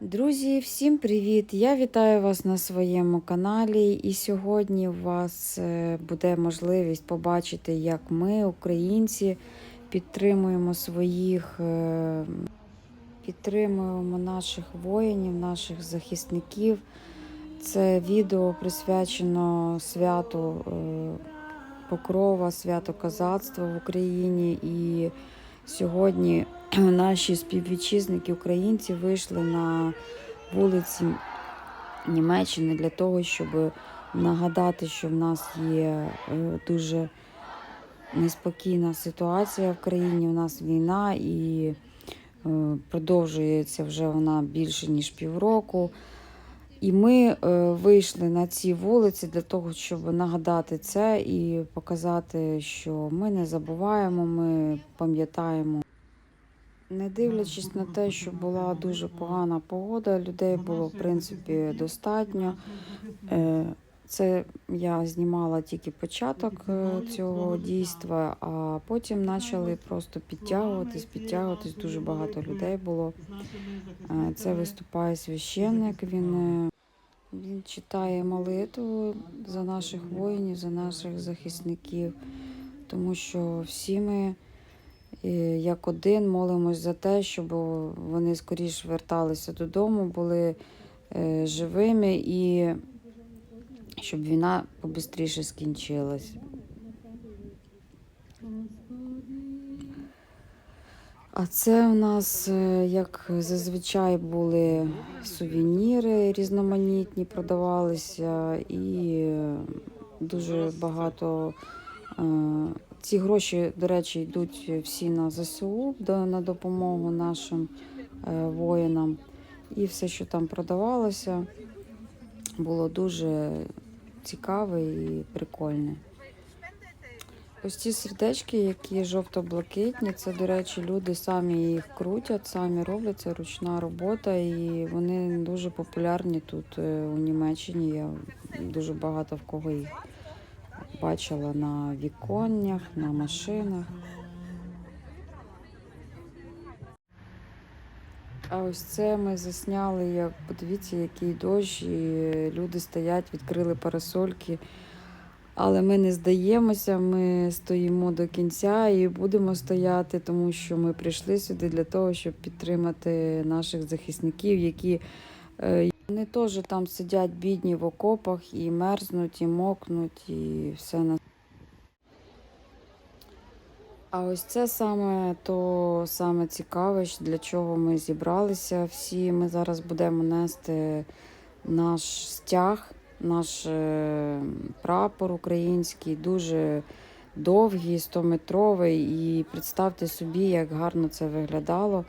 Друзі, всім привіт! Я вітаю вас на своєму каналі. І сьогодні у вас е, буде можливість побачити, як ми, українці, підтримуємо своїх, е, підтримуємо наших воїнів, наших захисників. Це відео присвячено святу е, Покрова, святу козацтва в Україні. І сьогодні наші співвітчизники українці вийшли на вулиці Німеччини для того, щоб нагадати, що в нас є е, дуже неспокійна ситуація в країні. У нас війна і е, продовжується вже вона більше ніж півроку. І ми е, вийшли на ці вулиці для того, щоб нагадати це і показати, що ми не забуваємо, ми пам'ятаємо. Не дивлячись на те, що була дуже погана погода, людей було в принципі достатньо. Це я знімала тільки початок е, цього дійства, а потім почали просто підтягуватись, підтягуватись. Дуже багато людей було. Е, Це виступає священник. Він, е, він читає молитву за наших воїнів, за наших захисників, тому що всі ми. І як один молимось за те, щоб вони скоріш верталися додому, були живими і щоб війна побистріше скінчилась. А це у нас, е, як зазвичай, були сувеніри різноманітні, продавалися, і е, дуже багато. е, Ці гроші, до речі, йдуть всі на ЗСУ на допомогу нашим воїнам. І все, що там продавалося, було дуже цікаве і прикольне. Ось ці сердечки, які жовто-блакитні, це, до речі, люди самі їх крутять, самі роблять, це ручна робота, і вони дуже популярні тут е, у Німеччині. Я дуже багато в кого їх бачила на віконнях, на машинах. А ось це ми засняли, як подивіться, який дощ, і люди стоять, відкрили парасольки. Але ми не здаємося, ми стоїмо до кінця і будемо стояти, тому що ми прийшли сюди для того, щоб підтримати наших захисників, які е, вони теж там сидять бідні в окопах і мерзнуть, і мокнуть, і все на. А ось це саме то саме цікаве, для чого ми зібралися всі. Ми зараз будемо нести наш стяг, наш е, прапор український, дуже довгий, 100-метровий. І представте собі, як гарно це виглядало.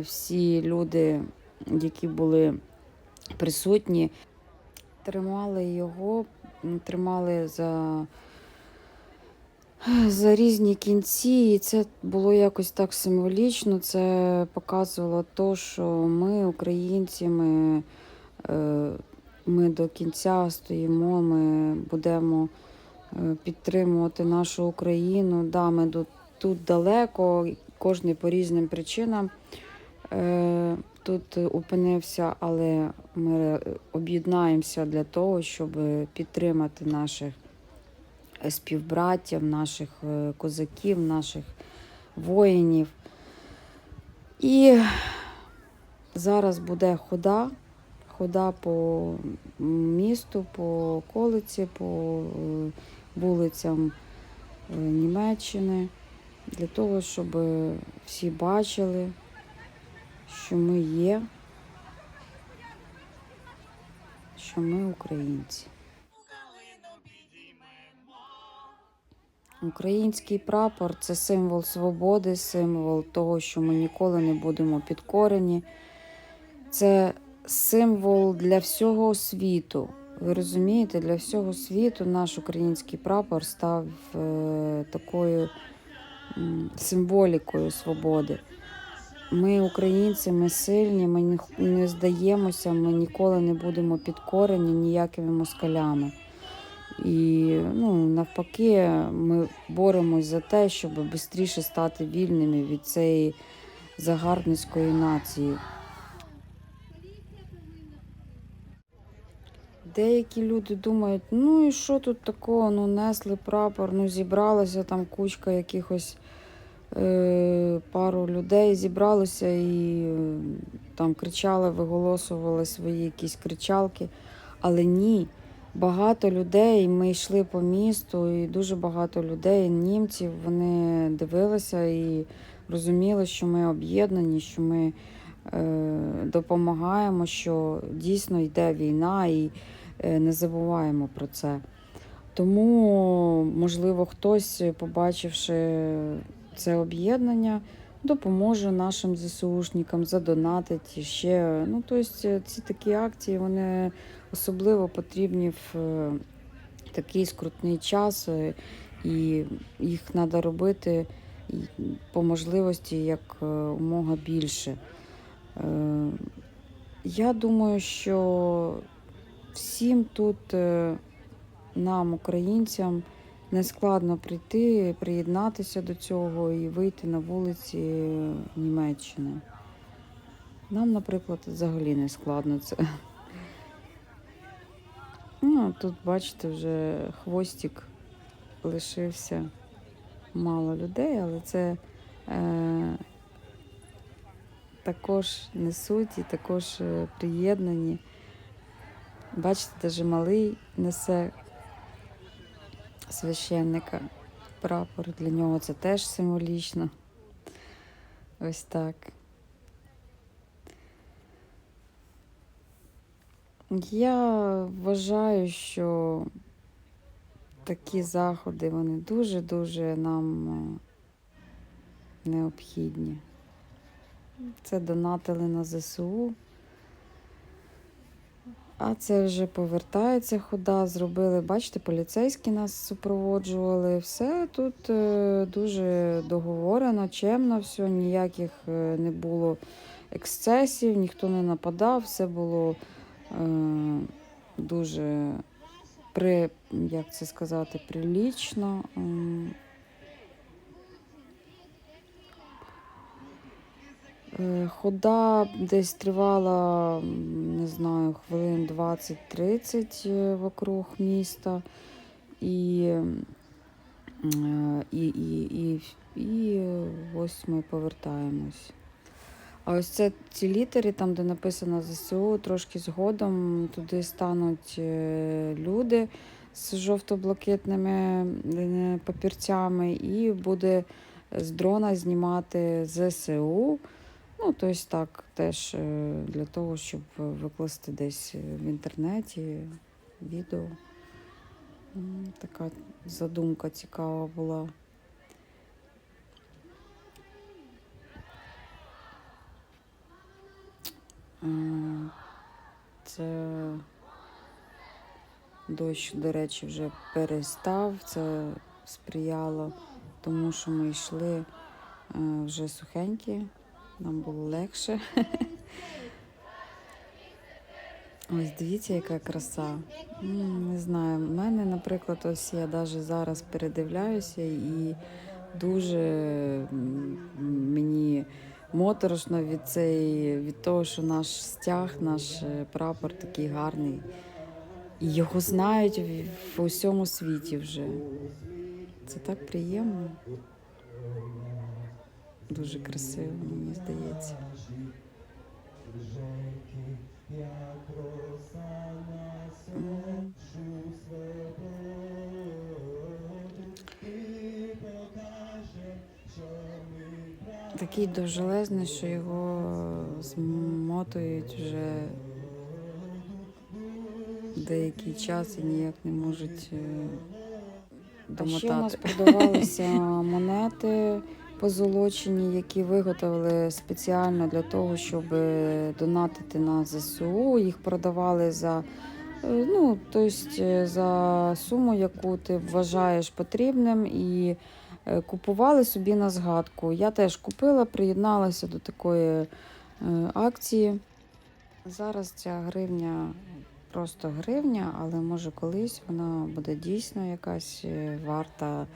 Всі люди, які були присутні, тримали його, тримали за за різні кінці, і це було якось так символічно. Це показувало те, що ми, українці, ми, е, ми до кінця стоїмо, ми будемо е, підтримувати нашу Україну. Да, ми тут, далеко, кожен по різним причинам е, тут опинився, але ми об'єднаємося для того, щоб підтримати наших співбратів, наших е, козаків, наших воїнів. І зараз буде хода, хода по місту, по околиці, по е, вулицям е, Німеччини, для того, щоб всі бачили, що ми є, що ми українці. Український прапор це символ свободи, символ того, що ми ніколи не будемо підкорені. Це символ для всього світу. Ви розумієте, для всього світу наш український прапор став е, такою символікою свободи. Ми, українці, ми сильні, ми не здаємося, ми ніколи не будемо підкорені ніякими москалями. І ну, навпаки, ми боремось за те, щоб швидше стати вільними від цієї загарбницької нації. Деякі люди думають, ну і що тут такого? Ну, несли прапор, ну зібралася там кучка якихось е, пару людей, зібралося і е, там кричали, виголосували свої якісь кричалки. Але ні, багато людей, ми йшли по місту, і дуже багато людей, німців, вони дивилися і розуміли, що ми об'єднані, що ми е, допомагаємо, що дійсно йде війна і е, не забуваємо про це. Тому, можливо, хтось, побачивши це об'єднання, допоможе нашим ЗСУшникам задонатить ще. Ну, тобто ці такі акції вони особливо потрібні в е, такий скрутний час, е, і їх треба робити по можливості як е, умога більше. Е, Я думаю, що всім тут, е, нам, українцям, не складно прийти, приєднатися до цього і вийти на вулиці Німеччини. Нам, наприклад, взагалі не складно це. Ну, тут, бачите, вже хвостик лишився мало людей, але це е, також несуть і також е, приєднані. Бачите, навіть малий несе священника прапор. Для нього це теж символічно. Ось так. Я вважаю, що такі заходи вони дуже-дуже нам е, необхідні. Це донатили на ЗСУ. А це вже повертається хода, зробили. Бачите, поліцейські нас супроводжували. Все тут е, дуже договорено, чемно, все, ніяких е, не було ексцесів, ніхто не нападав, все було е, дуже при, як це сказати, прилічно. Ем, Е, Хода десь тривала, не знаю, хвилин 20-30 е, вокруг міста. І, е, і, і, і, і е, ось ми повертаємось. А ось це ці літери, там, де написано ЗСУ, трошки згодом туди стануть е, люди з жовто-блакитними е, папірцями, і буде з дрона знімати ЗСУ. Ну, тобто так, теж е, для того, щоб викласти десь в інтернеті відео. Така задумка цікава була. Е, Це дощ, до речі, вже перестав. Це сприяло тому, що ми йшли е, вже сухенькі, нам було легше. Ось дивіться, яка краса. Не знаю, в мене, наприклад, ось я навіть зараз передивляюся і дуже мені моторошно від цей, від того, що наш стяг, наш е, прапор такий гарний. І його знають в, в усьому світі вже. Це так приємно. Дуже красиво, мені здається. Такий довжелезний, що його змотують вже деякий час і ніяк не можуть е, домотати. Ще у нас продавалися монети позолочені, які виготовили спеціально для того, щоб е, донатити на ЗСУ. Їх продавали за, е, ну, тобто за суму, яку ти вважаєш потрібним, і купували собі на згадку. Я теж купила, приєдналася до такої акції. Зараз ця гривня просто гривня, але може колись вона буде дійсно якась варта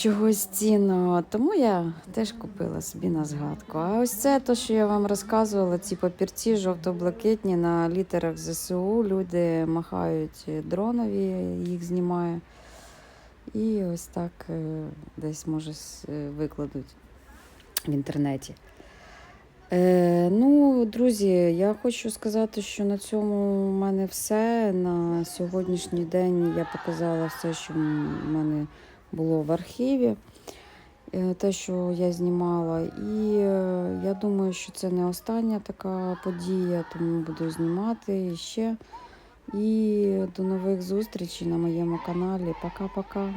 чогось цінного. Тому я теж купила собі на згадку. А ось це те, що я вам розказувала, ці папірці жовто-блакитні на літерах ЗСУ. Люди махають дронові, їх знімаю. І ось так е, десь може е, викладуть в інтернеті. Е, ну, друзі, я хочу сказати, що на цьому в мене все. На сьогоднішній день я показала все, що в мене було в архіві, е, те, що я знімала. І е, я думаю, що це не остання така подія, тому буду знімати ще. І до нових зустрічей на моєму каналі. Пока-пока.